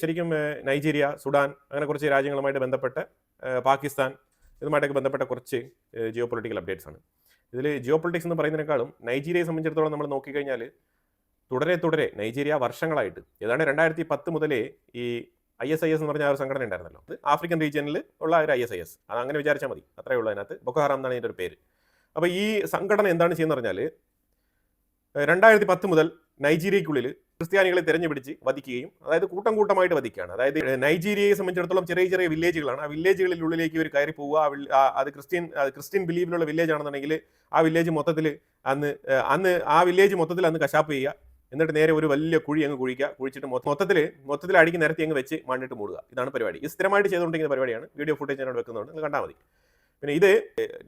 ശരിക്കും Nigeria Sudan അങ്ങനെ കുറച്ച് രാജ്യങ്ങളുമായിട്ട് ബന്ധപ്പെട്ട് പാകിസ്ഥാൻ ഇതുമായിട്ടൊക്കെ ബന്ധപ്പെട്ട കുറച്ച് ജിയോ പൊളിറ്റിക്കൽ അപ്ഡേറ്റ്സ് ആണ്. ഇതിൽ ജിയോ പൊളിറ്റിക്സ് എന്ന് പറയുന്നതിനേക്കാളും നൈജീരിയയെ സംബന്ധിച്ചിടത്തോളം നമ്മൾ നോക്കിക്കഴിഞ്ഞാൽ തുടരെ തുടരെ നൈജീരിയ വർഷങ്ങളായിട്ട് ഏതാണ്ട് രണ്ടായിരത്തി പത്ത് മുതലേ ഈ ഐ എസ് ഐ എസ് എന്ന് പറഞ്ഞ ഒരു സംഘടന ഉണ്ടായിരുന്നല്ലോ. അത് ആഫ്രിക്കൻ റീജിയനിൽ ഉള്ള ഒരു ഐ എസ് ഐ എസ്. അത് അങ്ങനെ വിചാരിച്ചാൽ മതി. അത്രയേ ഉള്ളൂ അതിനകത്ത്. ബൊക്കഹാറാം എന്നാണ് ഇതിന്റെ ഒരു പേര്. അപ്പോൾ ഈ സംഘടന എന്താണ് ചെയ്യുന്നത് പറഞ്ഞാൽ രണ്ടായിരത്തി പത്ത് മുതൽ നൈജീരിയക്കുള്ളിൽ ക്രിസ്ത്യാനികളെ തിരഞ്ഞുപിടിച്ച് വധിക്കുകയും അതായത് കൂട്ടം കൂട്ടമായിട്ട് വധിക്കുകയാണ്. അതായത് നൈജീരിയയെ സംബന്ധിച്ചിടത്തോളം ചെറിയ ചെറിയ വില്ലേജുകളാണ്. ആ വില്ലേജുകളിലുള്ളിലേക്ക് ഇവർ കയറി പോവുക. അത് ക്രിസ്ത്യൻ ക്രിസ്ത്യൻ ബിലീവിലുള്ള വില്ലേജ് ആണെന്നുണ്ടെങ്കിൽ ആ വില്ലേജ് മൊത്തത്തിൽ അന്ന് അന്ന് ആ വില്ലേജ് മൊത്തത്തിൽ അന്ന് കശാപ്പ് ചെയ്യുക. എന്നിട്ട് നേരെ ഒരു വലിയ കുഴി അങ്ങ് കുഴിക്കുക. കുഴിച്ചിട്ട് മൊത്തത്തിൽ മൊത്തത്തിൽ അടിക്ക് നിരത്തി അങ്ങ് വെച്ച് മണ്ണിട്ട് മൂടുക. ഇതാണ് പരിപാടി. ഇത് സ്ഥിരമായിട്ട് ചെയ്തുകൊണ്ടിരിക്കുന്ന പരിപാടിയാണ്. വീഡിയോ ഫുട്ടേജ് ഞാൻ വെക്കുന്നുണ്ട് നിങ്ങൾ കണ്ടാൽ മതി. പിന്നെ ഇത്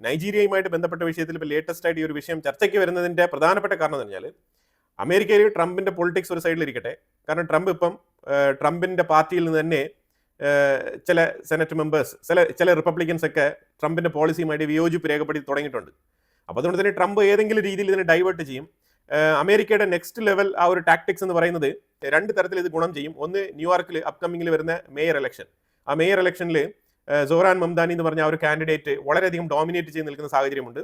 നൈജീരിയയുമായിട്ട് ബന്ധപ്പെട്ട വിഷയത്തിൽ ഇപ്പോൾ ലേറ്റസ്റ്റ് ആയിട്ട് ഈ ഒരു വിഷയം ചർച്ചയ്ക്ക് വരുന്നതിന്റെ പ്രധാനപ്പെട്ട കാരണം എന്ന് പറഞ്ഞാൽ അമേരിക്കയിൽ ട്രംപിന്റെ പൊളിറ്റിക്സ് ഒരു സൈഡിൽ ഇരിക്കട്ടെ. കാരണം ട്രംപ് ഇപ്പം ട്രംപിന്റെ പാർട്ടിയിൽ നിന്ന് തന്നെ ചില സെനറ്റ് മെമ്പേഴ്സ് ചില ചില റിപ്പബ്ലിക്കൻസ് ഒക്കെ ട്രംപിന്റെ പോളിസിയുമായിട്ട് വിയോജിപ്പ് രേഖപ്പെടുത്തി തുടങ്ങിയിട്ടുണ്ട്. അപ്പോൾ അതുകൊണ്ട് തന്നെ ട്രംപ് ഏതെങ്കിലും രീതിയിൽ ഇതിനെ ഡൈവേർട്ട് ചെയ്യും. അമേരിക്കയുടെ നെക്സ്റ്റ് ലെവൽ ആ ഒരു ടാക്ടിക്സ് എന്ന് പറയുന്നത് രണ്ട് തരത്തിൽ ഇത് ഗുണം ചെയ്യും. ഒന്ന് ന്യൂയോർക്കിൽ അപ്കമിങ്ങിൽ വരുന്ന മേയർ ഇലക്ഷൻ ആ മേയർ ഇലക്ഷനിൽ സോറാൻ മംദാനി എന്ന് പറഞ്ഞ ആ ഒരു കാൻഡിഡേറ്റ് വളരെയധികം ഡോമിനേറ്റ് ചെയ്ത് നിൽക്കുന്ന സാഹചര്യമുണ്ട്.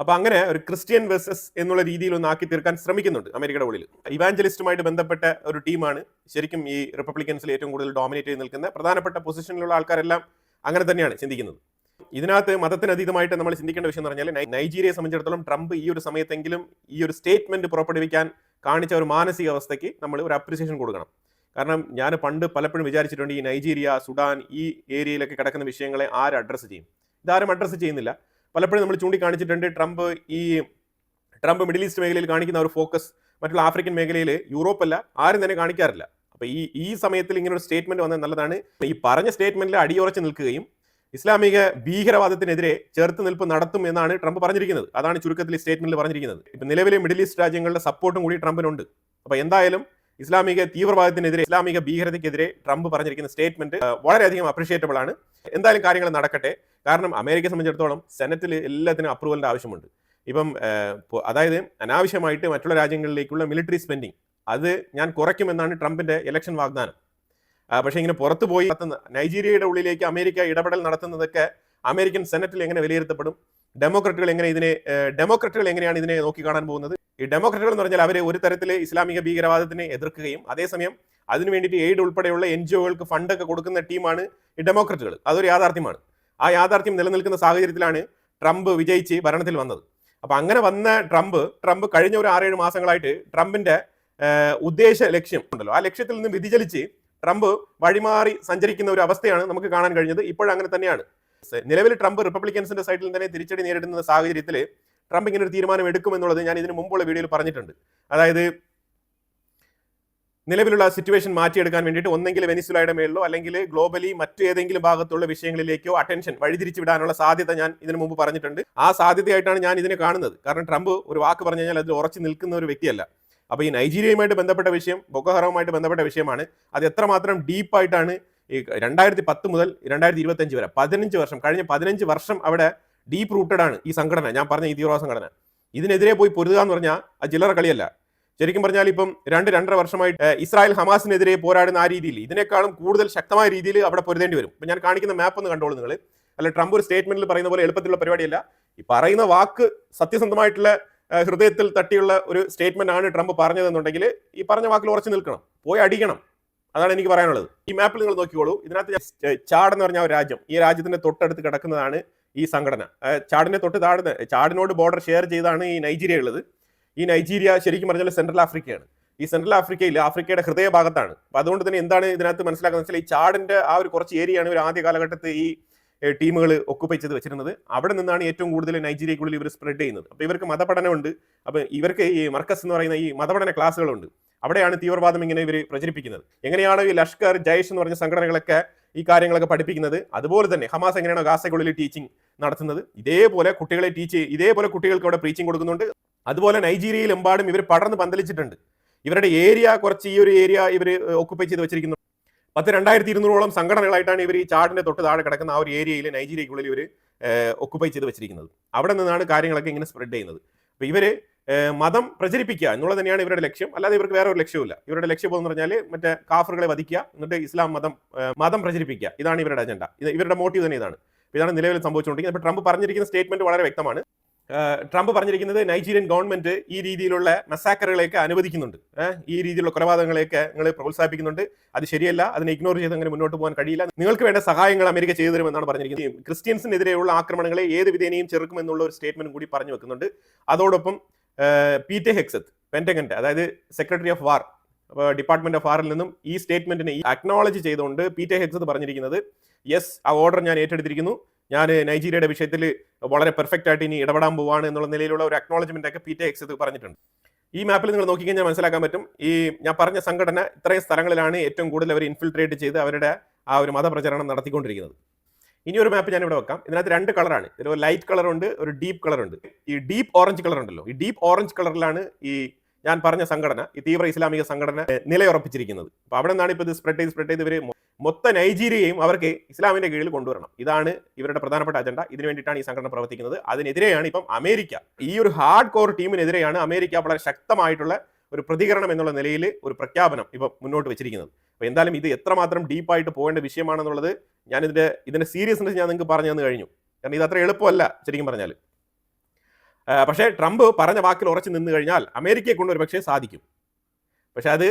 അപ്പൊ അങ്ങനെ ഒരു ക്രിസ്ത്യൻ വേഴ്സസ് എന്നുള്ള രീതിയിൽ ഒന്ന് ആക്കി തീർക്കാൻ ശ്രമിക്കുന്നുണ്ട് അമേരിക്കയുടെ ഉള്ളിൽ. ഇവാഞ്ചലിസ്റ്റുമായിട്ട് ബന്ധപ്പെട്ട ഒരു ടീമാണ് ശരിക്കും ഈ റിപ്പബ്ലിക്കൻസിൽ ഏറ്റവും കൂടുതൽ ഡോമിനേറ്റ് ചെയ്ത് നിൽക്കുന്ന പ്രധാനപ്പെട്ട പൊസിഷനിലുള്ള ആൾക്കാരെല്ലാം അങ്ങനെ തന്നെയാണ് ചിന്തിക്കുന്നത്. ഇതിനകത്ത് മതത്തിനതീതമായിട്ട് നമ്മൾ ചിന്തിക്കേണ്ട വിഷയം എന്ന് പറഞ്ഞാൽ നൈജീരിയയെ സംബന്ധിച്ചിടത്തോളം ട്രംപ് ഈ ഒരു സമയത്തെങ്കിലും ഈ ഒരു സ്റ്റേറ്റ്മെന്റ് പുറപ്പെടുവിക്കാൻ കാണിച്ച ഒരു മാനസികാവസ്ഥയ്ക്ക് നമ്മൾ ഒരു അപ്രിസിയേഷൻ കൊടുക്കണം. കാരണം ഞാൻ പണ്ട് പലപ്പോഴും വിചാരിച്ചിട്ടുണ്ട് ഈ നൈജീരിയ സുഡാൻ ഈ ഏരിയയിലൊക്കെ കിടക്കുന്ന വിഷയങ്ങളെ ആര് അഡ്രസ്സ് ചെയ്യും? ഇതാരും അഡ്രസ്സ് ചെയ്യുന്നില്ല. പലപ്പോഴും നമ്മൾ ചൂണ്ടിക്കാണിച്ചിട്ടുണ്ട് ട്രംപ് ഈ ട്രംപ് മിഡിൽ ഈസ്റ്റ് മേഖലയിൽ കാണിക്കുന്ന ഒരു ഫോക്കസ് മറ്റുള്ള ആഫ്രിക്കൻ മേഖലയിൽ യൂറോപ്പല്ല ആരും തന്നെ കാണിക്കാറില്ല. അപ്പൊ ഈ ഈ സമയത്തിൽ ഇങ്ങനെ ഒരു സ്റ്റേറ്റ്മെന്റ് വന്നത് നല്ലതാണ്. ഈ പറഞ്ഞ സ്റ്റേറ്റ്മെന്റിൽ അടിയുറച്ച് നിൽക്കുകയും ഇസ്ലാമിക ഭീകരവാദത്തിനെതിരെ ചെറുത്ത് നിൽപ്പ് നടത്തും എന്നാണ് ട്രംപ് പറഞ്ഞിരിക്കുന്നത്. അതാണ് ചുരുക്കത്തിൽ സ്റ്റേറ്റ്മെന്റിൽ പറഞ്ഞിരിക്കുന്നത്. ഇപ്പൊ നിലവിലെ മിഡിൽ ഈസ്റ്റ് രാജ്യങ്ങളുടെ സപ്പോർട്ടും കൂടി ട്രംപിനുണ്ട്. അപ്പൊ എന്തായാലും ഇസ്ലാമിക തീവ്രവാദത്തിനെതിരെ ഇസ്ലാമിക ഭീകരതയ്ക്കെതിരെ ട്രംപ് പറഞ്ഞിരിക്കുന്ന സ്റ്റേറ്റ്മെന്റ് വളരെയധികം അപ്രീഷിയേറ്റബിൾ ആണ്. എന്തായാലും കാര്യങ്ങൾ നടക്കട്ടെ. കാരണം അമേരിക്കയെ സംബന്ധിച്ചിടത്തോളം സെനറ്റിൽ എല്ലാത്തിനും അപ്രൂവലിന്റെ ആവശ്യമുണ്ട്. ഇപ്പം അതായത് അനാവശ്യമായിട്ട് മറ്റുള്ള രാജ്യങ്ങളിലേക്കുള്ള മിലിറ്ററി സ്പെൻഡിങ് അത് ഞാൻ കുറയ്ക്കുമെന്നാണ് ട്രംപിന്റെ ഇലക്ഷൻ വാഗ്ദാനം. പക്ഷേ ഇങ്ങനെ പുറത്തു പോയി നൈജീരിയയുടെ ഉള്ളിലേക്ക് അമേരിക്ക ഇടപെടൽ നടത്തുന്നതൊക്കെ അമേരിക്കൻ സെനറ്റിൽ എങ്ങനെ വിലയിരുത്തപ്പെടും? ഡെമോക്രറ്റുകൾ എങ്ങനെ ഇതിനെ ഡെമോക്രാറ്റുകൾ ഡെമോക്രറ്റുകൾ എങ്ങനെയാണ് ഇതിനെ നോക്കി കാണാൻ പോകുന്നത്? ഈ ഡെമോക്രറ്റുകൾ എന്ന് പറഞ്ഞാൽ അവർ ഒരു തരത്തിൽ ഇസ്ലാമിക ഭീകരവാദത്തിനെ എതിർക്കുകയും അതേസമയം അതിനു വേണ്ടിയിട്ട് എയ്ഡ് ഉൾപ്പെടെയുള്ള എൻ ജി ഒകൾക്ക് ഫണ്ടൊക്കെ കൊടുക്കുന്ന ടീമാണ് ഈ ഡെമോക്രറ്റുകൾ. അതൊരു യാഥാർത്ഥ്യമാണ്. ആ യാഥാർത്ഥ്യം നിലനിൽക്കുന്ന സാഹചര്യത്തിലാണ് ട്രംപ് വിജയിച്ച് ഭരണത്തിൽ വന്നത്. അപ്പൊ അങ്ങനെ വന്ന ട്രംപ് ട്രംപ് കഴിഞ്ഞ ഒരു ആറേഴ് മാസങ്ങളായിട്ട് ട്രംപിന്റെ ഉദ്ദേശ ലക്ഷ്യം ഉണ്ടല്ലോ. ആ ലക്ഷ്യത്തിൽ നിന്ന് വ്യതിചലിച്ച് ട്രംപ് വഴിമാറി സഞ്ചരിക്കുന്ന ഒരു അവസ്ഥയാണ് നമുക്ക് കാണാൻ കഴിഞ്ഞത്. ഇപ്പോഴങ്ങനെ തന്നെയാണ്. നിലവിൽ ട്രംപ് റിപ്പബ്ലിക്കൻസിന്റെ സൈഡിൽ തന്നെ തിരിച്ചടി നേരിടുന്ന സാഹചര്യത്തിൽ ട്രംപ് ഇങ്ങനെ ഒരു തീരുമാനം എടുക്കുമെന്നുള്ളത് ഞാൻ ഇതിന് മുമ്പുള്ള വീഡിയോയിൽ പറഞ്ഞിട്ടുണ്ട്. അതായത് നിലവിലുള്ള സിറ്റുവേഷൻ മാറ്റിയെടുക്കാൻ വേണ്ടിയിട്ട് ഒന്നെങ്കിൽ വെനിസുലയുടെ മേളിലോ അല്ലെങ്കിൽ ഗ്ലോബലി മറ്റു ഏതെങ്കിലും ഭാഗത്തുള്ള വിഷയങ്ങളിലേക്കോ അറ്റൻഷൻ വഴിതിരിച്ചു വിടാനുള്ള സാധ്യത ഞാൻ ഇതിനു മുമ്പ് പറഞ്ഞിട്ടുണ്ട്. ആ സാധ്യതയായിട്ടാണ് ഞാൻ ഇതിനെ കാണുന്നത്. കാരണം ട്രംപ് ഒരു വാക്ക് പറഞ്ഞു കഴിഞ്ഞാൽ അതിൽ ഉറച്ചു നിൽക്കുന്ന ഒരു വ്യക്തിയല്ല. അപ്പോൾ ഈ നൈജീരിയയുമായിട്ട് ബന്ധപ്പെട്ട വിഷയം ബൊക്കോഹറവുമായിട്ട് ബന്ധപ്പെട്ട വിഷയമാണ്. അത് എത്രമാത്രം ഡീപ്പായിട്ടാണ് ഈ രണ്ടായിരത്തി പത്ത് മുതൽ രണ്ടായിരത്തി ഇരുപത്തഞ്ച് വരെ പതിനഞ്ച് വർഷം കഴിഞ്ഞ പതിനഞ്ച് വർഷം അവിടെ ഡീപ്പ് റൂട്ടഡ് ആണ് ഈ സംഘടന. ഞാൻ പറഞ്ഞ ഈ തീവ്രവാദ സംഘടന. ഇതിനെതിരെ പോയി പൊരുതുക എന്ന് പറഞ്ഞാൽ അത് ചില്ലറ കളിയല്ല. ശരിക്കും പറഞ്ഞാൽ ഇപ്പം രണ്ട് രണ്ടര വർഷമായിട്ട് ഇസ്രായേൽ ഹമാസിനെതിരെ പോരാടുന്ന ആ രീതിയിൽ ഇതിനേക്കാളും കൂടുതൽ ശക്തമായ രീതിയിൽ അവിടെ പൊരുതേണ്ടി വരും. ഇപ്പം ഞാൻ കാണിക്കുന്ന മാപ്പ് ഒന്ന് കണ്ടോളൂ നിങ്ങൾ അല്ല ട്രംപ് ഒരു സ്റ്റേറ്റ്മെന്റിൽ പറയുന്ന പോലെ എളുപ്പത്തിലുള്ള പരിപാടിയല്ല. ഈ പറയുന്ന വാക്ക് സത്യസന്ധമായിട്ടുള്ള ഹൃദയത്തിൽ തട്ടിയുള്ള ഒരു സ്റ്റേറ്റ്മെന്റ് ആണ് ട്രംപ് പറഞ്ഞതെന്നുണ്ടെങ്കിൽ ഈ പറഞ്ഞ വാക്കിൽ ഉറച്ചു നിൽക്കണം. പോയി അടിക്കണം. അതാണ് എനിക്ക് പറയാനുള്ളത്. ഈ മാപ്പിൽ നിങ്ങൾ നോക്കിക്കോളൂ. ഇതിനകത്ത് ചാട് എന്ന് പറഞ്ഞ ഒരു രാജ്യം ഈ രാജ്യത്തിന്റെ തൊട്ടടുത്ത് കിടക്കുന്നതാണ് ഈ സംഘടന. ചാടിനെ തൊട്ട് താഴ്ന്ന് ചാടിനോട് ബോർഡർ ഷെയർ ചെയ്താണ് ഈ നൈജീരിയ ഉള്ളത് ഈ നൈജീരിയ ശരിക്കും പറഞ്ഞാൽ സെൻട്രൽ ആഫ്രിക്കയാണ്. ഈ സെൻട്രൽ ആഫ്രിക്കയിൽ ആഫ്രിക്കയുടെ ഹൃദയഭാഗത്താണ്. അപ്പൊ അതുകൊണ്ട് തന്നെ എന്താണ് ഇതിനകത്ത് മനസ്സിലാക്കുന്നത്? വെച്ചാൽ ഈ ചാടിന്റെ ആ ഒരു കുറച്ച് ഏരിയയാണ് ഒരു ആദ്യ കാലഘട്ടത്തിൽ ഈ ടീമുകൾ ഒക്കുപ്പൈ ചെയ്ത് വെച്ചിരുന്നത്. അവിടെ നിന്നാണ് ഏറ്റവും കൂടുതൽ നൈജീരിയക്കുള്ളിൽ ഇവർ സ്പ്രെഡ് ചെയ്യുന്നത്. അപ്പൊ ഇവർക്ക് മതപഠനമുണ്ട്. അപ്പൊ ഇവർക്ക് ഈ മർക്കസ് എന്ന് പറയുന്ന ഈ മതപഠന ക്ലാസ്സുകളുണ്ട്. അവിടെയാണ് തീവ്രവാദം ഇങ്ങനെ ഇവർ പ്രചരിപ്പിക്കുന്നത്. എങ്ങനെയാണ് ഈ ലഷ്കർ ജയ്ഷ് എന്ന് പറഞ്ഞ സംഘടനകളൊക്കെ ഈ കാര്യങ്ങളൊക്കെ പഠിപ്പിക്കുന്നത്? അതുപോലെ തന്നെ ഹമാസ് എങ്ങനെയാണോ ഗാസയ്ക്കുള്ളിൽ ടീച്ചിങ് നടത്തുന്നത്? ഇതേപോലെ കുട്ടികളെ ടീച്ച് ഇതേപോലെ കുട്ടികൾക്ക് അവിടെ പ്രീച്ചിങ് കൊടുക്കുന്നുണ്ട്. അതുപോലെ നൈജീരിയയിലെമ്പാടും ഇവർ പടർന്ന് പന്തലിച്ചിട്ടുണ്ട്. ഇവരുടെ ഏരിയ കുറച്ച് ഈ ഒരു ഏരിയ ഇവർ ഒക്കുപ്പൈ ചെയ്ത് വെച്ചിരിക്കുന്നു. പത്ത് രണ്ടായിരത്തി ഇരുന്നൂറോളം സംഘടനകളായിട്ടാണ് ഇവർ ഈ ചാടിന്റെ തൊട്ട് താഴെ കിടക്കുന്ന ആ ഒരു ഏരിയയിൽ നൈജീരിയക്കുള്ളിൽ ഇവർ ഒക്കുപ്പൈ ചെയ്ത് വെച്ചിരിക്കുന്നത്. അവിടെ നിന്നാണ് കാര്യങ്ങളൊക്കെ ഇങ്ങനെ സ്പ്രെഡ് ചെയ്യുന്നത്. അപ്പോൾ ഇവർ മതം പ്രചരിപ്പിക്കുക എന്നുള്ളത് തന്നെയാണ് ഇവരുടെ ലക്ഷ്യം. അല്ലാതെ ഇവർക്ക് വേറെ ഒരു ലക്ഷ്യമില്ല ഇവരുടെ ലക്ഷ്യം എന്ന് പറഞ്ഞാൽ മറ്റേ കാഫറുകളെ വധിക്കുക എന്നിട്ട് ഇസ്ലാം മതം മതം പ്രചരിപ്പിക്കുക. ഇതാണ് ഇവരുടെ അജണ്ട ഇവരുടെ മോട്ടീവ് തന്നെ ഇതാണ്. ഇതാണ് നിലവിൽ സംഭവിച്ചുകൊണ്ടിരിക്കുന്നത്. അപ്പോൾ ട്രംപ് പറഞ്ഞിരിക്കുന്ന സ്റ്റേറ്റ്മെന്റ് വളരെ വ്യക്തമാണ്. ട്രംപ് പറഞ്ഞിരിക്കുന്നത് നൈജീരിയൻ ഗവൺമെന്റ് ഈ രീതിയിലുള്ള മെസാക്കറുകളെയൊക്കെ അനുവദിക്കുന്നുണ്ട്. ഈ രീതിയിലുള്ള കൊലപാതകങ്ങളെയൊക്കെ നിങ്ങൾ പ്രോത്സാഹിപ്പിക്കുന്നുണ്ട്. അത് ശരിയല്ല. അതിനെ ഇഗ്നോർ ചെയ്ത് അങ്ങനെ മുന്നോട്ട് പോകാൻ കഴിയില്ല. നിങ്ങൾക്ക് വേണ്ട സഹായങ്ങൾ അമേരിക്ക ചെയ്തു തരുമെന്നാണ് പറഞ്ഞിരിക്കുന്നത്. ക്രിസ്ത്യൻസിനെതിരെയുള്ള ആക്രമണങ്ങളെ ഏത് വിധേനയും ചെറുക്കുമെന്നുള്ള ഒരു സ്റ്റേറ്റ്മെന്റ് കൂടി പറഞ്ഞു വെക്കുന്നുണ്ട്. അതോടൊപ്പം പീറ്റെ ഹെക്സത്ത് പെന്റഗന്റെ അതായത് secretary of war department of വാറിൽ നിന്നും ഈ സ്റ്റേറ്റ്മെന്റിനെ അക്നോളജ് ചെയ്തുകൊണ്ട് പീറ്റെ ഹെക്സത്ത് പറഞ്ഞിരിക്കുന്നത് യെസ് ആ ഓർഡർ ഞാൻ ഏറ്റെടുത്തിരിക്കുന്നു. ഞാൻ നൈജീരിയയുടെ വിഷയത്തിൽ വളരെ പെർഫെക്റ്റ് ആയിട്ട് ഇനി ഇടപെടാൻ പോവാണ് എന്നുള്ള നിലയിലുള്ള ഒരു അക്നോളജ്മെന്റ് ഒക്കെ പി ടി എക്സ് പറഞ്ഞിട്ടുണ്ട്. ഈ മാപ്പിൽ നിങ്ങൾ നോക്കിക്കഴിഞ്ഞാൽ മനസ്സിലാക്കാൻ പറ്റും. ഈ ഞാൻ പറഞ്ഞ സംഘടന ഇത്രയും സ്ഥലങ്ങളിലാണ് ഏറ്റവും കൂടുതൽ അവർ ഇൻഫിൽട്രേറ്റ് ചെയ്ത് അവരുടെ ആ ഒരു മതപ്രചരണം നടത്തിക്കൊണ്ടിരിക്കുന്നത്. ഇനി ഒരു മാപ്പ് ഞാൻ ഇവിടെ വെക്കാം. ഇതിനകത്ത് രണ്ട് കളറാണ് ഇതിൽ ഒരു ലൈറ്റ് കളർ ഉണ്ട് ഒരു ഡീപ്പ് കളർ ഉണ്ട്. ഈ ഡീപ്പ് ഓറഞ്ച് കളർ ഉണ്ടല്ലോ. ഈ ഡീപ്പ് ഓറഞ്ച് കളറിലാണ് ഈ ഞാൻ പറഞ്ഞ സംഘടന ഈ തീവ്ര ഇസ്ലാമിക സംഘടന നിലയുറപ്പിച്ചിരിക്കുന്നത്. അപ്പൊ അവിടെ നിന്നാണ് ഇപ്പൊ ഇത് സ്പ്രെഡ് ചെയ്ത് സ്പ്രെഡ് ചെയ്ത് ഇവർ മൊ- മൊത്ത നൈജീരിയയും അവർക്ക് ഇസ്ലാമിന്റെ കീഴിൽ കൊണ്ടുവരണം. ഇതാണ് ഇവരുടെ പ്രധാനപ്പെട്ട അജണ്ട ഇതിനു വേണ്ടിയിട്ടാണ് ഈ സംഘടന പ്രവർത്തിക്കുന്നത്. അതിനെതിരെയാണ് ഇപ്പം അമേരിക്ക. ഈ ഒരു ഹാർഡ് കോർ ടീമിനെതിരെയാണ് അമേരിക്ക വളരെ ശക്തമായിട്ടുള്ള ഒരു പ്രതികരണം എന്നുള്ള നിലയിൽ ഒരു പ്രഖ്യാപനം ഇപ്പം മുന്നോട്ട് വെച്ചിരിക്കുന്നത്. അപ്പൊ എന്തായാലും ഇത് എത്രമാത്രം ഡീപ്പായിട്ട് പോകേണ്ട വിഷയമാണെന്നുള്ളത് ഞാൻ ഇതിന്റെ ഇതിന്റെ സീരിയസ്നെസ് ഞാൻ നിങ്ങൾക്ക് പറഞ്ഞു തന്നു കഴിഞ്ഞു. കാരണം ഇത് അത്ര എളുപ്പമല്ല ശരിക്കും പറഞ്ഞാൽ പക്ഷേ ട്രംപ് പറഞ്ഞ വാക്കിൽ ഉറച്ചു നിന്ന് കഴിഞ്ഞാൽ അമേരിക്കയെ കൊണ്ട് ഒരു പക്ഷേ സാധിക്കും. പക്ഷെ അത്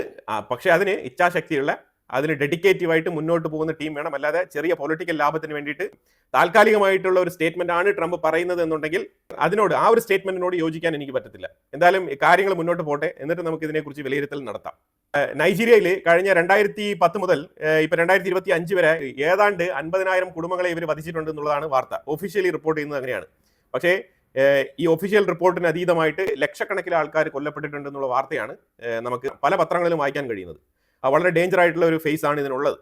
പക്ഷേ അതിന് ഇച്ഛാശക്തിയുള്ള അതിന് ഡെഡിക്കേറ്റീവായിട്ട് മുന്നോട്ട് പോകുന്ന ടീം വേണം. അല്ലാതെ ചെറിയ പൊളിറ്റിക്കൽ ലാഭത്തിന് വേണ്ടിയിട്ട് താൽക്കാലികമായിട്ടുള്ള ഒരു സ്റ്റേറ്റ്മെന്റ് ആണ് ട്രംപ് പറയുന്നത് എന്നുണ്ടെങ്കിൽ അതിനോട് ആ ഒരു സ്റ്റേറ്റ്മെന്റിനോട് യോജിക്കാൻ എനിക്ക് പറ്റത്തില്ല. എന്തായാലും കാര്യങ്ങൾ മുന്നോട്ട് പോട്ടെ. എന്നിട്ട് നമുക്ക് ഇതിനെക്കുറിച്ച് വിലയിരുത്തൽ നടത്താം. നൈജീരിയയിൽ കഴിഞ്ഞ രണ്ടായിരത്തി പത്ത് മുതൽ ഇപ്പൊ രണ്ടായിരത്തി ഇരുപത്തി അഞ്ച് വരെ ഏതാണ്ട് അൻപതിനായിരം കുടുംബങ്ങളെ ഇവർ വധിച്ചിട്ടുണ്ട് എന്നുള്ളതാണ് വാർത്ത. ഒഫീഷ്യലി റിപ്പോർട്ട് ചെയ്യുന്നത് അങ്ങനെയാണ്. പക്ഷേ ഈ ഒഫീഷ്യൽ റിപ്പോർട്ടിന് അതീതമായിട്ട് ലക്ഷക്കണക്കിന് ആൾക്കാർ കൊല്ലപ്പെട്ടിട്ടുണ്ട് എന്നുള്ള വാർത്തയാണ് നമുക്ക് പല പത്രങ്ങളിലും വായിക്കാൻ കഴിയുന്നത്. വളരെ ഡേഞ്ചർ ആയിട്ടുള്ള ഒരു ഫേസ് ആണ് ഇതിനുള്ളത്.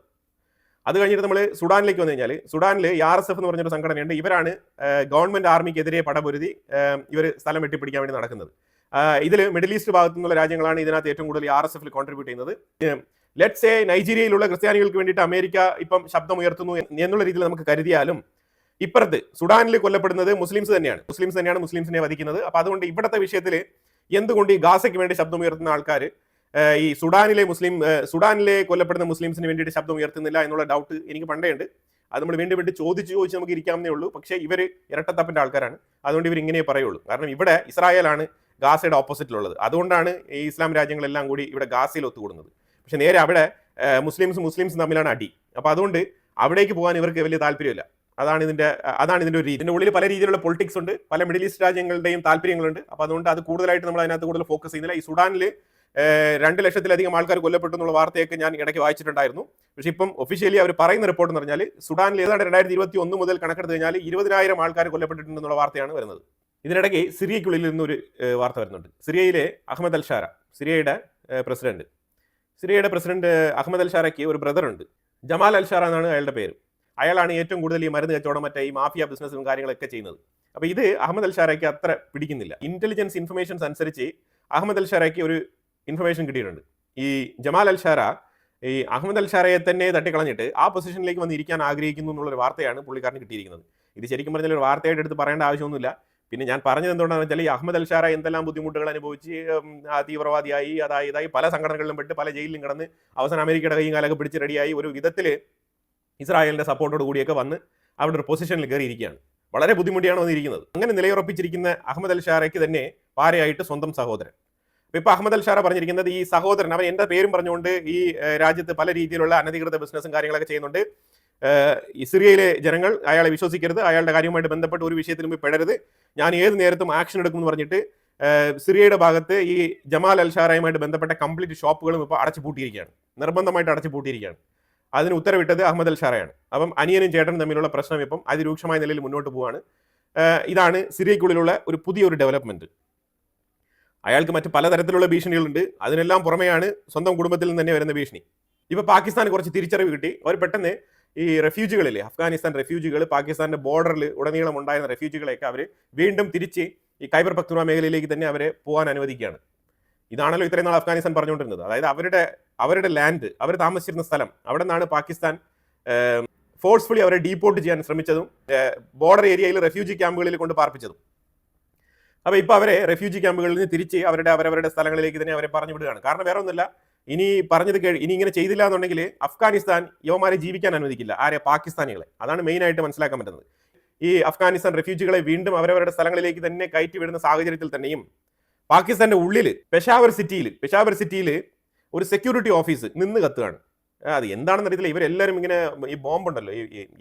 അത് കഴിഞ്ഞിട്ട് നമ്മൾ സുഡാനിലേക്ക് വന്നു കഴിഞ്ഞാൽ സുഡാനിൽ ആർ എസ് എഫ് എന്ന് പറഞ്ഞൊരു സംഘടനയുണ്ട്. ഇവരാണ് ഗവൺമെന്റ് ആർമിക്കെതിരെ പടപൊരുതി ഇവർ സ്ഥലം വെട്ടിപ്പിടിക്കാൻ വേണ്ടി നടക്കുന്നത്. ഇതിൽ മിഡിൽ ഈസ്റ്റ് ഭാഗത്തു നിന്നുള്ള രാജ്യങ്ങളാണ് ഇതിനകത്ത് ഏറ്റവും കൂടുതൽ ആർ എസ് എഫിൽ കോൺട്രിബ്യൂട്ട് ചെയ്യുന്നത്. ലെറ്റ്സ് എ നൈജീരിയയിലുള്ള ക്രിസ്ത്യാനികൾക്ക് വേണ്ടിയിട്ട് അമേരിക്ക ഇപ്പം ശബ്ദം ഉയർത്തുന്നു എന്നുള്ള രീതിയിൽ നമുക്ക് കരുതിയാലും ഇപ്പുറത്ത് സുഡാനിൽ കൊല്ലപ്പെടുന്നത് മുസ്ലിംസ് തന്നെയാണ്. മുസ്ലിംസ് തന്നെയാണ് മുസ്ലിംസിനെ വധിക്കുന്നത്. അപ്പോൾ അതുകൊണ്ട് ഇവിടുത്തെ വിഷയത്തിൽ എന്തുകൊണ്ട് ഈ ഗാസയ്ക്ക് വേണ്ടി ശബ്ദമുയർത്തുന്ന ആൾക്കാർ ഈ സുഡാനിലെ മുസ്ലിം സുഡാനിലെ കൊല്ലപ്പെടുന്ന മുസ്ലിംസിന് വേണ്ടിയിട്ട് ശബ്ദം ഉയർത്തുന്നില്ല എന്നുള്ള ഡൗട്ട് എനിക്ക് പണ്ടേ ഉണ്ട് അത് നമ്മൾ വീണ്ടും വീണ്ടും ചോദിച്ച് ചോദിച്ച് നമുക്ക് ഇരിക്കാമെന്നേ ഉള്ളൂ. പക്ഷേ ഇവർ ഇരട്ടത്തപ്പിന്റെ ആൾക്കാരാണ്. അതുകൊണ്ട് ഇവർ ഇങ്ങനെ പറയുള്ളൂ. കാരണം ഇവിടെ ഇസ്രായേലാണ് ഗാസയുടെ ഓപ്പോസിറ്റിലുള്ളത് അതുകൊണ്ടാണ് ഈ ഇസ്ലാം രാജ്യങ്ങളെല്ലാം കൂടി ഇവിടെ ഗാസയിൽ ഒത്തുകൂടുന്നത്. പക്ഷെ നേരെ അവിടെ മുസ്ലിംസ് മുസ്ലിംസ് തമ്മിലാണ് അടി. അപ്പോൾ അതുകൊണ്ട് അവിടേക്ക് പോകാൻ ഇവർക്ക് വലിയ താല്പര്യമില്ല. അതാണ് ഇതിന്റെ അതാണ് ഇതിന്റെ ഒരു രീതി. ഇതിന്റെ ഉള്ളിൽ പല രീതിയിലുള്ള പൊളിറ്റിക്സ് ഉണ്ട്. പല മിഡിൽ ഈസ്റ്റ് രാജ്യങ്ങളുടെയും താല്പര്യങ്ങളുണ്ട്. അപ്പോൾ അതുകൊണ്ട് അത് കൂടുതലായിട്ട് നമ്മൾ അതിനകത്ത് കൂടുതൽ ഫോക്കസ് ചെയ്യുന്നില്ല. ഈ സുഡാനിൽ രണ്ട് ലക്ഷത്തിലധികം ആൾക്കാർ കൊല്ലപ്പെട്ടു എന്നുള്ള വാർത്തയൊക്കെ ഞാൻ ഇടയ്ക്ക് വായിച്ചിട്ടുണ്ടായിരുന്നു. പക്ഷെ ഇപ്പം ഒഫീഷ്യലി അവർ പറയുന്ന റിപ്പോർട്ട് എന്ന് പറഞ്ഞാൽ സുഡാനിൽ ഏതാണ്ട് രണ്ടായിരത്തി ഇരുപത്തി ഒന്ന് മുതൽ കണക്കെടുത്ത് കഴിഞ്ഞാൽ ഇരുപതിനായിരം ആൾക്കാർ കൊല്ലപ്പെട്ടിട്ടുണ്ടെന്നുള്ള വാർത്തയാണ് വരുന്നത്. ഇതിനിടയ്ക്ക് സിറിയയ്ക്കുള്ളിൽ നിന്നൊരു വാർത്ത വരുന്നുണ്ട്. സിറിയയിലെ അഹമ്മദ് അൽ ഷാര സിറിയയുടെ പ്രസിഡന്റ് സിറിയയുടെ പ്രസിഡന്റ് അഹമ്മദ് അൽ ഷാരയ്ക്ക് ഒരു ബ്രദറുണ്ട് ജമാൽ അൽ ഷാറ എന്നാണ് അയാളുടെ പേര്. അയാളാണ് ഏറ്റവും കൂടുതൽ ഈ മരുന്ന് കച്ചവടം മറ്റേ ഈ മാഫിയ ബിസിനസ്സും കാര്യങ്ങളൊക്കെ ചെയ്യുന്നത്. അപ്പോൾ ഇത് അഹമ്മദ് അൽ അത്ര പിടിക്കുന്നില്ല. ഇന്റലിജൻസ് ഇൻഫർമേഷൻസ് അനുസരിച്ച് അഹമ്മദ് അൽ ഒരു ഇൻഫർമേഷൻ കിട്ടിയിട്ടുണ്ട്. ഈ ജമാൽ അൽ ഷാര ഈ അഹമ്മദ് അൽ ഷാരയെ തന്നെ തട്ടിക്കളഞ്ഞിട്ട് ആ പൊസിഷനിലേക്ക് വന്ന് ഇരിക്കാൻ ആഗ്രഹിക്കുന്നു എന്നുള്ളൊരു വാർത്തയാണ് പുള്ളിക്കാരന് കിട്ടിയിരിക്കുന്നത്. ഇത് ശരിക്കും പറഞ്ഞാൽ ഒരു വാർത്തയായിട്ട് എടുത്ത് പറയേണ്ട ആവശ്യമൊന്നുമില്ല. പിന്നെ ഞാൻ പറഞ്ഞത് എന്തുകൊണ്ടാണെന്ന് വെച്ചാൽ ഈ അഹമ്മദ് അൽ ഷാര എന്തെല്ലാം ബുദ്ധിമുട്ടുകൾ അനുഭവിച്ച് ആ തീവ്രവാദിയായി അതായത് ഇതായി പല സംഘടനകളിലും പെട്ട് പല ജയിലിലും കിടന്ന് അവസാനം അമേരിക്കയുടെ കൈയും കാലൊക്കെ പിടിച്ച് റെഡിയായി ഒരു വിധത്തിൽ ഇസ്രായേലിന്റെ സപ്പോർട്ടോട് കൂടിയൊക്കെ വന്ന് അവിടെ ഒരു പൊസിഷനിൽ കയറിയിരിക്കുകയാണ്. വളരെ ബുദ്ധിമുട്ടിയാണ് വന്നിരിക്കുന്നത്. അങ്ങനെ നിലയുറപ്പിച്ചിരിക്കുന്ന അഹമ്മദ് അൽ ഷാരയ്ക്ക് തന്നെ പാരയായിട്ട് സ്വന്തം സഹോദരൻ. ഇപ്പൊ അഹമ്മദ് അൽ ഷാര പറഞ്ഞിരിക്കുന്നത് ഈ സഹോദരൻ അവൻ എന്റെ പേരും പറഞ്ഞുകൊണ്ട് ഈ രാജ്യത്ത് പല രീതിയിലുള്ള അനധികൃത ബിസിനസ്സും കാര്യങ്ങളൊക്കെ ചെയ്യുന്നുണ്ട്. സിറിയയിലെ ജനങ്ങൾ അയാളെ വിശ്വസിക്കരുത് അയാളുടെ കാര്യവുമായിട്ട് ബന്ധപ്പെട്ട് ഒരു വിഷയത്തിലും പെടരുത്. ഞാൻ ഏത് നേരത്തും ആക്ഷൻ എടുക്കുമെന്ന് പറഞ്ഞിട്ട് സിറിയയുടെ ഭാഗത്ത് ഈ ജമാൽ അൽ ഷാറയുമായിട്ട് ബന്ധപ്പെട്ട കംപ്ലീറ്റ് ഷോപ്പുകളും ഇപ്പോൾ അടച്ചു പൂട്ടിയിരിക്കുകയാണ് നിർബന്ധമായിട്ട് അടച്ചു പൂട്ടിയിരിക്കുകയാണ് അതിന് ഉത്തരവിട്ടത് അഹമ്മദ് അൽ ഷാറയാണ്. അപ്പം അനിയനും ചേട്ടനും തമ്മിലുള്ള പ്രശ്നം ഇപ്പം അതിരൂക്ഷമായ നിലയിൽ മുന്നോട്ട് പോവുകയാണ് ഇതാണ് സിറിയയ്ക്കുള്ളിലുള്ള ഒരു പുതിയൊരു ഡെവലപ്മെന്റ് അയാൾക്ക് മറ്റ് പലതരത്തിലുള്ള ഭീഷണികളുണ്ട്. അതിനെല്ലാം പുറമെയാണ് സ്വന്തം കുടുംബത്തിൽ നിന്ന് തന്നെ വരുന്ന ഭീഷണി. ഇപ്പൊ പാകിസ്ഥാന് കുറച്ച് തിരിച്ചറിവ് കിട്ടി. അവർ പെട്ടെന്ന് ഈ റെഫ്യൂജികളില്ലേ അഫ്ഗാനിസ്ഥാൻ റെഫ്യൂജികൾ പാകിസ്ഥാന്റെ ബോർഡറിൽ ഉടനീളം ഉണ്ടായിരുന്ന റെഫ്യൂജികളെയൊക്കെ അവർ വീണ്ടും തിരിച്ച് ഈ കൈബർ പക്തുറ മേഖലയിലേക്ക് തന്നെ അവരെ പോകാൻ അനുവദിക്കുകയാണ്. ഇതാണല്ലോ ഇത്രയും നാൾ അഫ്ഗാനിസ്ഥാൻ പറഞ്ഞുകൊണ്ടിരുന്നത്. അതായത് അവരുടെ അവരുടെ ലാൻഡ് അവർ താമസിച്ചിരുന്ന സ്ഥലം അവിടെ നിന്നാണ് പാകിസ്ഥാൻ ഫോഴ്സ്ഫുള്ളി അവരെ ഡീപ്പോർട്ട് ചെയ്യാൻ ശ്രമിച്ചതും ബോർഡർ ഏരിയയിൽ റെഫ്യൂജി ക്യാമ്പുകളിൽ കൊണ്ട് പാർപ്പിച്ചതും. അപ്പോൾ ഇപ്പോൾ അവരെ റെഫ്യൂജി ക്യാമ്പുകളിൽ നിന്ന് തിരിച്ച് അവരുടെ അവരവരുടെ സ്ഥലങ്ങളിലേക്ക് തന്നെ അവരെ പറഞ്ഞു വിടുകയാണ്. കാരണം വേറെ ഒന്നുമില്ല ഇനി പറഞ്ഞത് കേൾ ഇനി ഇങ്ങനെ ചെയ്തില്ല എന്നുണ്ടെങ്കിൽ അഫ്ഗാനിസ്ഥാൻ യുവമാരെ ജീവിക്കാൻ അനുവദിക്കില്ല ആരെ? പാകിസ്ഥാനികളെ. അതാണ് മെയിനായിട്ട് മനസ്സിലാക്കാൻ പറ്റുന്നത്. ഈ അഫ്ഗാനിസ്ഥാൻ റെഫ്യൂജികളെ വീണ്ടും അവരവരുടെ സ്ഥലങ്ങളിലേക്ക് തന്നെ കയറ്റി വിടുന്ന സാഹചര്യത്തിൽ തന്നെയും പാകിസ്ഥാന്റെ ഉള്ളിൽ പെഷാവർ സിറ്റിയിൽ പെഷാവർ സിറ്റിയിൽ ഒരു സെക്യൂരിറ്റി ഓഫീസ് നിന്ന് കത്തുകയാണ്. അത് എന്താണെന്ന് അറിയത്തില്ല. ഇവരെല്ലാവരും ഇങ്ങനെ ഈ ബോംബുണ്ടല്ലോ.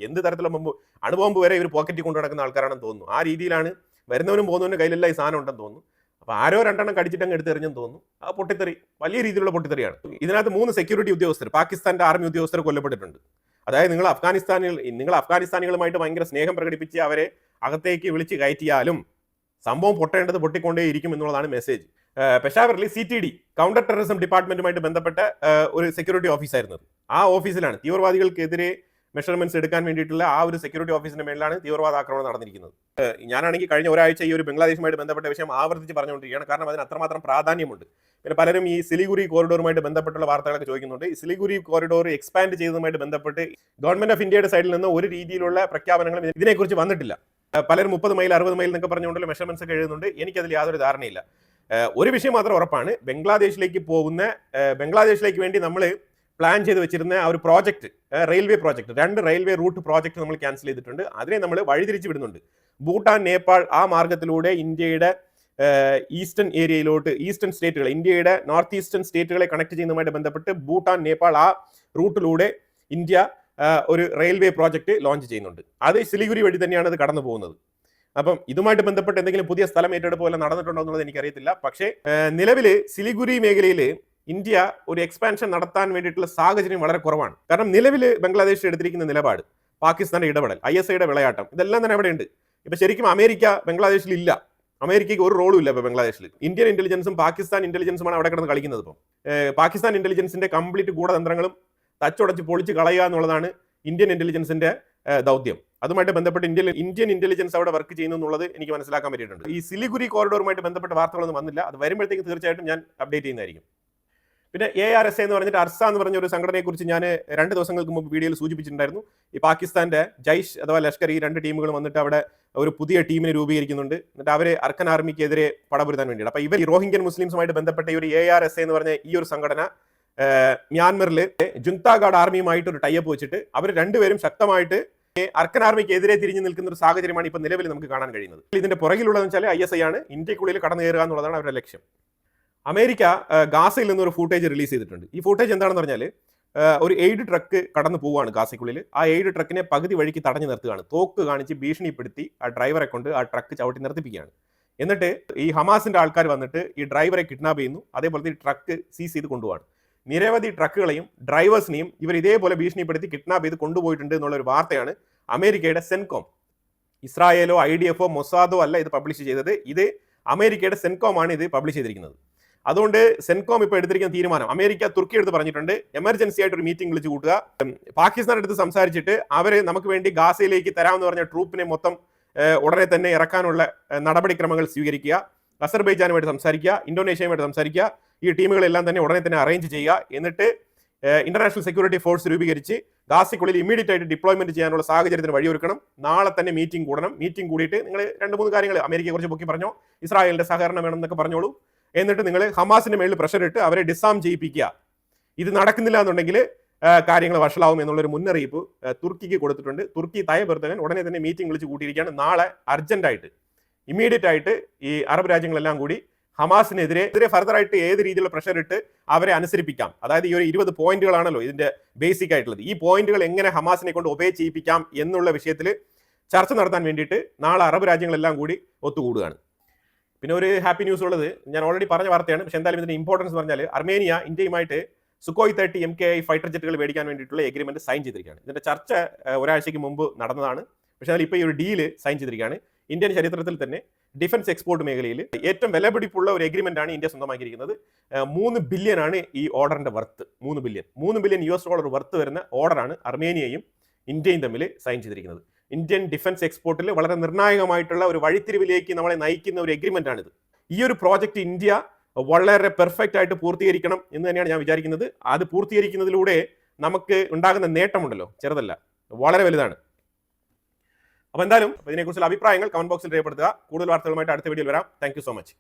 എന്ത് തരത്തിലുള്ള ബോംബ്? അണുബോംബ് വരെ ഇവർ പോക്കറ്റിൽ കൊണ്ടു നടക്കുന്ന ആൾക്കാരാണെന്ന് തോന്നുന്നു. ആ രീതിയിലാണ് വരുന്നവനും പോകുന്നവനും കയ്യിലെല്ലാം ഈ സാധനം ഉണ്ടെന്ന് തോന്നുന്നു. അപ്പോൾ ആരോ രണ്ടെണ്ണം കടിച്ചിട്ട് അങ്ങ് എടുത്തെറിഞ്ഞെന്ന് തോന്നുന്നു. ആ പൊട്ടിത്തെറി വലിയ രീതിയിലുള്ള പൊട്ടിത്തെറിയാണ്. ഇതിനകത്ത് മൂന്ന് സെക്യൂരിറ്റി ഉദ്യോഗസ്ഥർ പാകിസ്ഥാന്റെ ആർമി ഉദ്യോഗസ്ഥർ കൊല്ലപ്പെട്ടിട്ടുണ്ട്. അതായത് നിങ്ങൾ അഫ്ഗാനിസ്ഥാനിൽ നിങ്ങൾ അഫ്ഗാനിസ്ഥാനികളുമായിട്ട് ഭയങ്കര സ്നേഹം പ്രകടിപ്പിച്ച് അവരെ അകത്തേക്ക് വിളിച്ച് കയറ്റിയാലും സംഭവം പൊട്ടേണ്ടത് പൊട്ടിക്കൊണ്ടേ ഇരിക്കും എന്നുള്ളതാണ് message പെഷാവറിൽ C T D counter terrorism ഡിപ്പാർട്ട്മെന്റുമായിട്ട് ബന്ധപ്പെട്ട ഒരു സെക്യൂരിറ്റി ഓഫീസായിരുന്നത് ആ ഓഫീസിലാണ് തീവ്രവാദികൾക്കെതിരെ മെഷർമെന്റ്സ് എടുക്കാൻ വേണ്ടിയിട്ടുള്ള ആ ഒരു സെക്യൂരിറ്റി ഓഫീസിന്റെ മേളിലാണ് തീവ്രവാദ ആക്രമണം നടന്നിരിക്കുന്നത് ഞാനാണെങ്കിൽ കഴിഞ്ഞ ഒരാഴ്ച ഈ ഒരു ബംഗ്ലാദേശുമായിട്ട് ബന്ധപ്പെട്ട വിഷയം ആവർത്തിച്ച് പറഞ്ഞുകൊണ്ടിരിക്കുകയാണ്. കാരണം അതിന് അത്രമാത്രം പ്രാധാന്യമുണ്ട്. പിന്നെ പലരും ഈ സിലിഗുരി കോറിഡോറുമായിട്ട് ബന്ധപ്പെട്ടുള്ള വാർത്തകളൊക്കെ ചോദിക്കുന്നുണ്ട്. ഈ സിലിഗുരി കോറിഡോർ എക്സ്പാൻഡ് ചെയ്തതുമായിട്ട് ബന്ധപ്പെട്ട് ഗവൺമെന്റ് ഓഫ് ഇന്ത്യയുടെ സൈഡിൽ നിന്ന് ഒരു രീതിയിലുള്ള പ്രഖ്യാപനങ്ങളും ഇതിനെക്കുറിച്ച് വന്നിട്ടില്ല. പലരും മുപ്പത് മൈൽ അറുപത് മൈൽ എന്നൊക്കെ പറഞ്ഞുകൊണ്ടുള്ള മെഷർമെന്റ്സ് ഒക്കെ എഴുതുന്നുണ്ട്. എനിക്കതിൽ യാതൊരു ധാരണയില്ല. ഒരു വിഷയം മാത്രം ഉറപ്പാണ്. ബംഗ്ലാദേശിലേക്ക് പോകുന്ന ബംഗ്ലാദേശിലേക്ക് വേണ്ടി നമ്മൾ പ്ലാൻ ചെയ്ത് വെച്ചിരുന്ന ആ ഒരു പ്രോജക്റ്റ് റെയിൽവേ പ്രോജക്റ്റ് രണ്ട് റെയിൽവേ റൂട്ട് പ്രോജക്റ്റ് നമ്മൾ ക്യാൻസൽ ചെയ്തിട്ടുണ്ട്. അതിനെ നമ്മൾ വഴിതിരിച്ച് വിടുന്നുണ്ട്. ഭൂട്ടാൻ നേപ്പാൾ ആ മാർഗത്തിലൂടെ ഇന്ത്യയുടെ ഈസ്റ്റേൺ ഏരിയയിലോട്ട് ഈസ്റ്റേൺ സ്റ്റേറ്റുകൾ ഇന്ത്യയുടെ നോർത്ത് ഈസ്റ്റേൺ സ്റ്റേറ്റുകളെ കണക്ട് ചെയ്യുന്നതുമായിട്ട് ബന്ധപ്പെട്ട് ഭൂട്ടാൻ നേപ്പാൾ ആ റൂട്ടിലൂടെ ഇന്ത്യ ഒരു റെയിൽവേ പ്രോജക്റ്റ് ലോഞ്ച് ചെയ്യുന്നുണ്ട്. അത് സിലിഗുരി വഴി തന്നെയാണ് അത് കടന്നു പോകുന്നത്. അപ്പം ഇതുമായിട്ട് ബന്ധപ്പെട്ട് എന്തെങ്കിലും പുതിയ സ്ഥലം ഏറ്റെടുപ്പ് പോലെ നടന്നിട്ടുണ്ടോ എന്നുള്ളത് എനിക്കറിയത്തില്ല. പക്ഷേ നിലവിൽ സിലിഗുരി മേഖലയിൽ ഇന്ത്യ ഒരു എക്സ്പാൻഷൻ നടത്താൻ വേണ്ടിയിട്ടുള്ള സാഹചര്യം വളരെ കുറവാണ്. കാരണം നിലവിൽ ബംഗ്ലാദേശ് എടുത്തിരിക്കുന്ന നിലപാട് പാകിസ്ഥാന്റെ ഇടപെടൽ ഐ എസ് ഐയുടെ വിളയാട്ടം ഇതെല്ലാം തന്നെ അവിടെയുണ്ട് ഇപ്പൊ ശരിക്കും അമേരിക്ക ബംഗ്ലാദേശിൽ ഇല്ല അമേരിക്കയ്ക്ക് ഒരു റോളും ഇല്ല ഇപ്പൊ ബംഗ്ലാദേശിൽ ഇന്ത്യൻ ഇന്റലിജൻസും പാകിസ്ഥാൻ ഇന്റലിജൻസുമാണ് അവിടെ കിടന്ന് കളിക്കുന്നത് ഇപ്പം. പാകിസ്ഥാൻ ഇന്റലിജൻസിന്റെ കംപ്ലീറ്റ് ഗൂഢതന്ത്രങ്ങളും തച്ചുടച്ച് പൊളിച്ച് കളയുക എന്നുള്ളതാണ് ഇന്ത്യൻ ഇന്റലിജൻസിന്റെ ദൗത്യം. അതുമായിട്ട് ബന്ധപ്പെട്ട് ഇന്ത്യൻ ഇന്ത്യൻ ഇന്റലിജൻസ് അവിടെ വർക്ക് ചെയ്യുന്നു എന്നുള്ളത് എനിക്ക് മനസ്സിലാക്കാൻ പറ്റിയിട്ടുണ്ട്. ഈ സിലിഗുരി കോറിഡോറുമായിട്ട് ബന്ധപ്പെട്ട വാർത്തകളൊന്നും വന്നില്ല. അത് വരുമ്പോഴത്തേക്ക് തീർച്ചയായിട്ടും ഞാൻ അപ്ഡേറ്റ് ചെയ്യുന്നതായിരിക്കും. പിന്നെ എ ആർ എസ് എന്ന് പറഞ്ഞിട്ട് അർസ എന്ന് പറഞ്ഞ ഒരു സംഘടനയെക്കുറിച്ച് ഞാൻ രണ്ട് ദിവസങ്ങൾക്ക് മുമ്പ് വീഡിയോയിൽ സൂചിപ്പിച്ചിട്ടുണ്ടായിരുന്നു. ഈ പാകിസ്ഥാന്റെ ജൈഷ് അഥവാ ലഷ്കർ ഈ രണ്ട് ടീമുകൾ വന്നിട്ട് അവിടെ ഒരു പുതിയ ടീമിനെ രൂപീകരിക്കുന്നുണ്ട്. എന്നിട്ട് അവരെ അർക്കൻ ആർമിക്കെതിരെ പടപുരുത്താൻ വേണ്ടിയിട്ട് അപ്പൊ ഇവർ റോഹിംഗ്യൻ മുസ്ലിംസുമായിട്ട് ബന്ധപ്പെട്ട ഈ ഒരു എ ആർ എസ് എന്ന് പറഞ്ഞ ഈ ഒരു സംഘടന മ്യാൻമറിൽ ജുന്താഗാഡ് ആർമിയുമായിട്ട് ഒരു ടൈപ്പ് വെച്ചിട്ട് അവർ രണ്ടുപേരും ശക്തമായിട്ട് അർക്കൻ ആർമിക്ക് എതിരെ തിരിഞ്ഞു നിൽക്കുന്ന ഒരു സാഹചര്യമാണ് ഇപ്പൊ നിലവിൽ നമുക്ക് കാണാൻ കഴിയുന്നത്. ഇതിന്റെ പുറകിലുള്ളതെന്ന് വെച്ചാൽ ഐ എസ് ഐ ആണ്. ഇന്ത്യക്കുള്ളിൽ കടന്നു കയറുക എന്നുള്ളതാണ് അവരുടെ ലക്ഷ്യം. അമേരിക്ക ഗാസയിൽ നിന്നൊരു ഫൂട്ടേജ് റിലീസ് ചെയ്തിട്ടുണ്ട്. ഈ ഫൂട്ടേജ് എന്താണെന്ന് പറഞ്ഞാൽ ഒരു എയ്ഡ് ട്രക്ക് കടന്നു പോവുകയാണ് ഗാസയ്ക്കുള്ളിൽ. ആ എയ്ഡ് ട്രക്കിനെ പകുതി വഴിക്ക് തടഞ്ഞു നിർത്തുകയാണ്. തോക്ക് കാണിച്ച് ഭീഷണിപ്പെടുത്തി ആ ഡ്രൈവറെ കൊണ്ട് ആ ട്രക്ക് ചവിട്ടി നിർത്തിപ്പിക്കുകയാണ്. എന്നിട്ട് ഈ ഹമാസിന്റെ ആൾക്കാർ വന്നിട്ട് ഈ ഡ്രൈവറെ കിഡ്നാപ്പ് ചെയ്യുന്നു. അതേപോലെ ഈ ട്രക്ക് സീസ് ചെയ്ത് കൊണ്ടുപോവാണ്. നിരവധി ട്രക്കുകളെയും ഡ്രൈവേഴ്സിനെയും ഇവർ ഇതേപോലെ ഭീഷണിപ്പെടുത്തി കിഡ്നാപ്പ് ചെയ്ത് കൊണ്ടുപോയിട്ടുണ്ട് എന്നുള്ള ഒരു വാർത്തയാണ് അമേരിക്കയുടെ സെൻകോം. ഇസ്രായേലോ ഐ ഡി എഫോ മൊസാദോ അല്ല ഇത് പബ്ലിഷ് ചെയ്തത്. ഇത് അമേരിക്കയുടെ സെൻകോം ആണ് ഇത് പബ്ലിഷ് ചെയ്തിരിക്കുന്നത്. അതുകൊണ്ട് സെൻകോം ഇപ്പോൾ എടുത്തിരിക്കുന്ന തീരുമാനം. അമേരിക്ക തുർക്കി എടുത്ത് പറഞ്ഞിട്ടുണ്ട്. എമർജൻസി ആയിട്ട് ഒരു മീറ്റിംഗ് വിളിച്ച് കൂട്ടുക. പാകിസ്ഥാൻ എടുത്ത് സംസാരിച്ചിട്ട് അവരെ നമുക്ക് വേണ്ടി ഗാസയിലേക്ക് തരാമെന്ന് പറഞ്ഞ ട്രൂപ്പിനെ മൊത്തം ഉടനെ തന്നെ ഇറക്കാനുള്ള നടപടിക്രമങ്ങൾ സ്വീകരിക്കുക. അസർബൈജാനുമായിട്ട് സംസാരിക്കുക. ഇന്തോനേഷ്യയുമായിട്ട് സംസാരിക്കുക. ഈ ടീമുകളെല്ലാം തന്നെ ഉടനെ തന്നെ അറേഞ്ച് ചെയ്യുക. എന്നിട്ട് ഇന്റർനാഷണൽ സെക്യൂരിറ്റി ഫോഴ്സ് രൂപീകരിച്ച് ഗാസയ്ക്കുള്ളിൽ ഇമ്മീഡിയറ്റ് ആയിട്ട് ഡിപ്ലോയ്മെന്റ് ചെയ്യാനുള്ള സാഹചര്യത്തിന് വഴിയൊരുക്കണം. നാളെ തന്നെ മീറ്റിംഗ് കൂടണം. മീറ്റിംഗ് കൂടിയിട്ട് നിങ്ങൾ രണ്ട് മൂന്ന് കാര്യങ്ങൾ അമേരിക്കയെ കുറിച്ച് പൊക്കി പറഞ്ഞോ ഇസ്രായേലിന്റെ സഹകരണം വേണം എന്നൊക്കെ പറഞ്ഞോളൂ. എന്നിട്ട് നിങ്ങൾ ഹമാസിന്റെ മേളിൽ പ്രഷർ ഇട്ട് അവരെ ഡിസാം ചെയ്യിപ്പിക്കുക. ഇത് നടക്കുന്നില്ല എന്നുണ്ടെങ്കിൽ കാര്യങ്ങൾ വഷളാവും എന്നുള്ളൊരു മുന്നറിയിപ്പ് തുർക്കിക്ക് കൊടുത്തിട്ടുണ്ട്. തുർക്കി തയബെർത്തകൻ ഉടനെ തന്നെ മീറ്റിംഗ് വിളിച്ച് കൂട്ടിയിരിക്കുകയാണ്. നാളെ അർജന്റ് ആയിട്ട് ഇമ്മീഡിയറ്റ് ആയിട്ട് ഈ അറബ് രാജ്യങ്ങളെല്ലാം കൂടി ഹമാസിനെതിരെ എതിരെ ഫർദർ ആയിട്ട് ഏത് രീതിയിലുള്ള പ്രഷർ ഇട്ട് അവരെ അനുസരിപ്പിക്കാം. അതായത് ഈ ഒരു ഇരുപത് പോയിന്റുകളാണല്ലോ ഇതിന്റെ ബേസിക് ആയിട്ടുള്ളത്. ഈ പോയിന്റുകൾ എങ്ങനെ ഹമാസിനെ കൊണ്ട് ഒബേ ചെയ്യിപ്പിക്കാം എന്നുള്ള വിഷയത്തിൽ ചർച്ച നടത്താൻ വേണ്ടിയിട്ട് നാളെ അറബ് രാജ്യങ്ങളെല്ലാം കൂടി ഒത്തുകൂടുകയാണ്. പിന്നെ ഒരു ഹാപ്പി ന്യൂസ് ഉള്ളത്. ഞാൻ ഓൾറെഡി പറഞ്ഞ വാർത്തയാണ്. പക്ഷേ എന്തായാലും ഇതിന്റെ ഇമ്പോർട്ടൻസ് പറഞ്ഞാൽ Armenia ഇന്ത്യയുമായിട്ട് Sukhoi thirty M K I fighter ജെറ്റുകൾ മേടിക്കാൻ വേണ്ടിയിട്ടുള്ള എഗ്രിമെന്റ് സൈൻ ചെയ്തിരിക്കുകയാണ്. ഇതിന്റെ ചർച്ച ഒരാഴ്ചയ്ക്ക് മുമ്പ് നടന്നതാണ്. പക്ഷേ അതിൽ ഇപ്പോൾ ഈ ഒരു ഡീൽ സൈൻ ചെയ്തിരിക്കുകയാണ്. ഇന്ത്യൻ ചരിത്രത്തിൽ തന്നെ ഡിഫൻസ് എക്സ്പോർട്ട് മേഖലയിൽ ഏറ്റവും വിലപിടിപ്പുള്ള ഒരു എഗ്രിമെന്റ് ആണ് ഇന്ത്യ സ്വന്തമാക്കിയിരിക്കുന്നത്. മൂന്ന് ബില്യൺ ആണ് ഈ ഓർഡറിന്റെ വർത്ത് മൂന്ന് ബില്യൺ മൂന്ന് billion U S dollar worth വരുന്ന ഓർഡറാണ് അർമേനിയയും ഇന്ത്യയും തമ്മിൽ സൈൻ ചെയ്തിരിക്കുന്നത്. ഇന്ത്യൻ ഡിഫൻസ് എക്സ്പോർട്ടിൽ വളരെ നിർണായകമായിട്ടുള്ള ഒരു വഴിത്തിരിവിലേക്ക് നമ്മളെ നയിക്കുന്ന ഒരു എഗ്രിമെന്റ് ആണിത്. ഈ ഒരു പ്രോജക്റ്റ് ഇന്ത്യ വളരെ പെർഫെക്റ്റ് ആയിട്ട് പൂർത്തീകരിക്കണം എന്ന് തന്നെയാണ് ഞാൻ വിചാരിക്കുന്നത്. അത് പൂർത്തീകരിക്കുന്നതിലൂടെ നമുക്ക് ഉണ്ടാകുന്ന നേട്ടമുണ്ടല്ലോ ചെറുതല്ല വളരെ വലുതാണ്. അപ്പോൾ എന്തായാലും ഇതിനെക്കുറിച്ചുള്ള അഭിപ്രായങ്ങൾ കമന്റ് ബോക്സിൽ രേഖപ്പെടുത്തുക. കൂടുതൽ വാർത്തകളുമായിട്ട് അടുത്ത വീഡിയോയിൽ വരാം. Thank so much